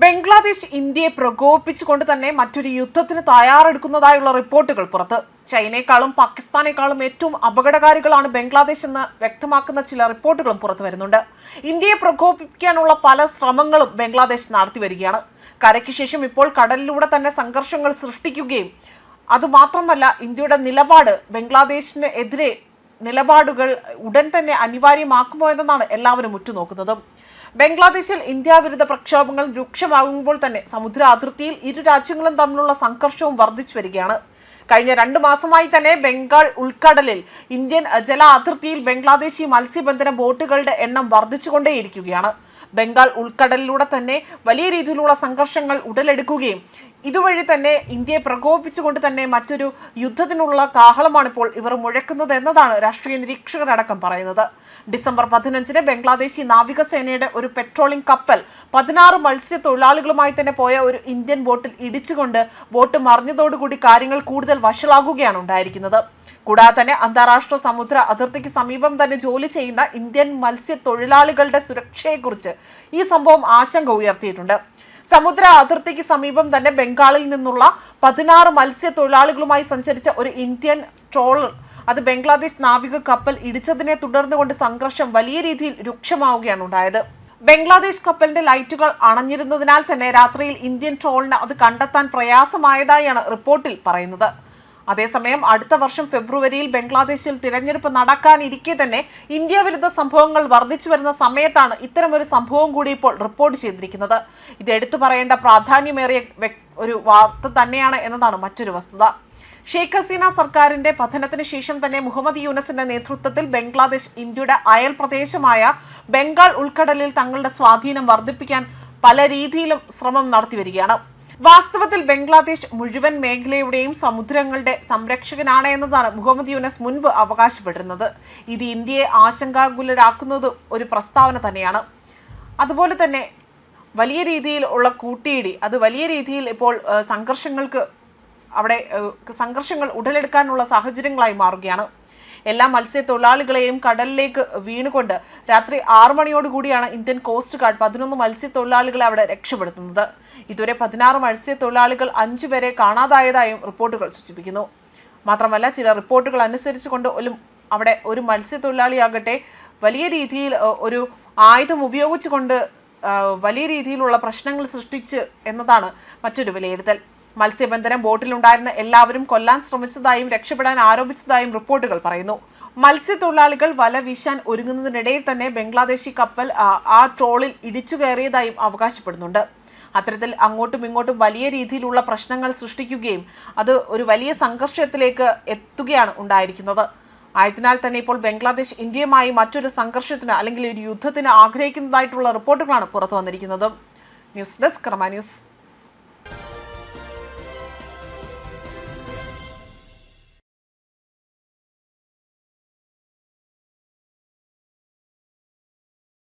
ബംഗ്ലാദേശ് ഇന്ത്യയെ പ്രകോപിപ്പിച്ചുകൊണ്ട് തന്നെ മറ്റൊരു യുദ്ധത്തിന് തയ്യാറെടുക്കുന്നതായുള്ള റിപ്പോർട്ടുകൾ പുറത്ത്. ചൈനയെക്കാളും പാകിസ്ഥാനേക്കാളും ഏറ്റവും അപകടകാരികളാണ് ബംഗ്ലാദേശ് എന്ന് വ്യക്തമാക്കുന്ന ചില റിപ്പോർട്ടുകളും പുറത്തു വരുന്നുണ്ട്. ഇന്ത്യയെ പ്രകോപിപ്പിക്കാനുള്ള പല ശ്രമങ്ങളും ബംഗ്ലാദേശ് നടത്തി വരികയാണ്. കരയ്ക്ക് ശേഷം ഇപ്പോൾ കടലിലൂടെ തന്നെ സംഘർഷങ്ങൾ സൃഷ്ടിക്കുകയും അതുമാത്രമല്ല ഇന്ത്യയുടെ നിലപാട് ബംഗ്ലാദേശിന് എതിരെ നിലപാടുകൾ ഉടൻ തന്നെ അനിവാര്യമാക്കുമോ എന്നാണ് എല്ലാവരും ഉറ്റുനോക്കുന്നത്. ബംഗ്ലാദേശിൽ ഇന്ത്യ വിരുദ്ധ പ്രക്ഷോഭങ്ങൾ രൂക്ഷമാകുമ്പോൾ തന്നെ സമുദ്ര അതിർത്തിയിൽ ഇരു രാജ്യങ്ങളും തമ്മിലുള്ള സംഘർഷവും വർദ്ധിച്ചു വരികയാണ്. കഴിഞ്ഞ രണ്ട് മാസമായി തന്നെ ബംഗാൾ ഉൾക്കടലിൽ ഇന്ത്യൻ ജല അതിർത്തിയിൽ ബംഗ്ലാദേശി മത്സ്യബന്ധന ബോട്ടുകളുടെ എണ്ണം വർദ്ധിച്ചുകൊണ്ടേയിരിക്കുകയാണ്. ബംഗാൾ ഉൾക്കടലിലൂടെ തന്നെ വലിയ രീതിയിലുള്ള സംഘർഷങ്ങൾ ഉടലെടുക്കുകയും ഇതുവഴി തന്നെ ഇന്ത്യയെ പ്രകോപിപ്പിച്ചുകൊണ്ട് തന്നെ മറ്റൊരു യുദ്ധത്തിനുള്ള കാഹളമാണ് ഇപ്പോൾ ഇവർ മുഴക്കുന്നത് എന്നതാണ് രാഷ്ട്രീയ നിരീക്ഷകരടക്കം പറയുന്നത്. ഡിസംബർ പതിനഞ്ചിന് ബംഗ്ലാദേശി നാവികസേനയുടെ ഒരു പെട്രോളിംഗ് കപ്പൽ പതിനാറ് മത്സ്യത്തൊഴിലാളികളുമായി തന്നെ പോയ ഒരു ഇന്ത്യൻ ബോട്ടിൽ ഇടിച്ചുകൊണ്ട് ബോട്ട് മറിഞ്ഞതോടുകൂടി കാര്യങ്ങൾ കൂടുതൽ വഷളാകുകയാണ് ഉണ്ടായിരിക്കുന്നത്. കൂടാതെ തന്നെ അന്താരാഷ്ട്ര സമുദ്ര അതിർത്തിക്ക് സമീപം തന്നെ ജോലി ചെയ്യുന്ന ഇന്ത്യൻ മത്സ്യത്തൊഴിലാളികളുടെ സുരക്ഷയെക്കുറിച്ച് ഈ സംഭവം ആശങ്ക ഉയർത്തിയിട്ടുണ്ട്. സമുദ്ര അതിർത്തിക്ക് സമീപം തന്നെ ബംഗാളിൽ നിന്നുള്ള പതിനാറ് മത്സ്യത്തൊഴിലാളികളുമായി സഞ്ചരിച്ച ഒരു ഇന്ത്യൻ ട്രോളർ അത് ബംഗ്ലാദേശ് നാവിക കപ്പൽ ഇടിച്ചതിനെ തുടർന്നുകൊണ്ട് സംഘർഷം വലിയ രീതിയിൽ രൂക്ഷമാവുകയാണ് ഉണ്ടായത്. ബംഗ്ലാദേശ് കപ്പലിന്റെ ലൈറ്റുകൾ അണഞ്ഞിരുന്നതിനാൽ തന്നെ രാത്രിയിൽ ഇന്ത്യൻ ട്രോളിന് അത് കണ്ടെത്താൻ പ്രയാസമായതായാണ് റിപ്പോർട്ടിൽ പറയുന്നത്. അതേസമയം അടുത്ത വർഷം ഫെബ്രുവരിയിൽ ബംഗ്ലാദേശിൽ തിരഞ്ഞെടുപ്പ് നടക്കാനിരിക്കെ തന്നെ ഇന്ത്യ വിരുദ്ധ സംഭവങ്ങൾ വർദ്ധിച്ചു വരുന്ന സമയത്താണ് ഇത്തരമൊരു സംഭവം കൂടി ഇപ്പോൾ റിപ്പോർട്ട് ചെയ്തിരിക്കുന്നത്. ഇത് എടുത്തു പറയേണ്ട പ്രാധാന്യമേറിയ ഒരു വാർത്ത തന്നെയാണ് എന്നതാണ് മറ്റൊരു വസ്തുത. ഷെയ്ഖ് ഹസീന സർക്കാരിന്റെ പതനത്തിന് ശേഷം തന്നെ മുഹമ്മദ് യൂനസിന്റെ നേതൃത്വത്തിൽ ബംഗ്ലാദേശ് ഇന്ത്യയുടെ അയൽ പ്രദേശമായ ബംഗാൾ ഉൾക്കടലിൽ തങ്ങളുടെ സ്വാധീനം വർദ്ധിപ്പിക്കാൻ പല രീതിയിലും ശ്രമം നടത്തി വരികയാണ്. വാസ്തവത്തിൽ ബംഗ്ലാദേശ് മുഴുവൻ മേഖലയുടെയും സമുദ്രങ്ങളുടെ സംരക്ഷകനാണ് എന്നതാണ് മുഹമ്മദ് യൂനസ് മുൻപ് അവകാശപ്പെടുന്നത്. ഇത് ഇന്ത്യയെ ആശങ്കാകുലരാക്കുന്നത് ഒരു പ്രസ്താവന തന്നെയാണ്. അതുപോലെ തന്നെ വലിയ രീതിയിൽ ഉള്ള കൂട്ടിയിടി അത് വലിയ രീതിയിൽ ഇപ്പോൾ സംഘർഷങ്ങൾക്ക് അവിടെ സംഘർഷങ്ങൾ ഉടലെടുക്കാനുള്ള സാഹചര്യങ്ങളായി മാറുകയാണ്. എല്ലാ മത്സ്യത്തൊഴിലാളികളെയും കടലിലേക്ക് വീണുകൊണ്ട് രാത്രി ആറു മണിയോടുകൂടിയാണ് ഇന്ത്യൻ കോസ്റ്റ് ഗാർഡ് പതിനൊന്ന് മത്സ്യത്തൊഴിലാളികളെ അവിടെ രക്ഷപ്പെടുത്തുന്നത്. ഇതുവരെ പതിനാറ് മത്സ്യത്തൊഴിലാളികൾ അഞ്ചുപേരെ കാണാതായതായും റിപ്പോർട്ടുകൾ സൂചിപ്പിക്കുന്നു. മാത്രമല്ല ചില റിപ്പോർട്ടുകൾ അനുസരിച്ചുകൊണ്ട് അവിടെ ഒരു മത്സ്യത്തൊഴിലാളിയാകട്ടെ വലിയ രീതിയിൽ ഒരു ആയുധം ഉപയോഗിച്ചുകൊണ്ട് വലിയ രീതിയിലുള്ള പ്രശ്നങ്ങൾ സൃഷ്ടിച്ച് എന്നതാണ് മറ്റൊരു വിലയിരുത്തൽ. മത്സ്യബന്ധനം ബോട്ടിലുണ്ടായിരുന്ന എല്ലാവരും കൊല്ലാൻ ശ്രമിച്ചതായും രക്ഷപ്പെടാൻ ആരോപിച്ചതായും റിപ്പോർട്ടുകൾ പറയുന്നു. മത്സ്യത്തൊഴിലാളികൾ വല വീശാൻ ഒരുങ്ങുന്നതിനിടയിൽ തന്നെ ബംഗ്ലാദേശി കപ്പൽ ആ, ട്രോളിൽ ഇടിച്ചു കയറിയതായും അവകാശപ്പെടുന്നുണ്ട്. അത്തരത്തിൽ അങ്ങോട്ടും ഇങ്ങോട്ടും വലിയ രീതിയിലുള്ള പ്രശ്നങ്ങൾ സൃഷ്ടിക്കുകയും അത് ഒരു വലിയ സംഘർഷത്തിലേക്ക് എത്തുകയാണ് ഉണ്ടായിരിക്കുന്നത്. ആയതിനാൽ തന്നെ ഇപ്പോൾ ബംഗ്ലാദേശ് ഇന്ത്യയുമായി മറ്റൊരു സംഘർഷത്തിന് അല്ലെങ്കിൽ ഒരു യുദ്ധത്തിന് ആഗ്രഹിക്കുന്നതായിട്ടുള്ള റിപ്പോർട്ടുകളാണ് പുറത്തു വന്നിരിക്കുന്നത്. ന്യൂസ് ഡെസ്ക് ക്രമ ന്യൂസ്.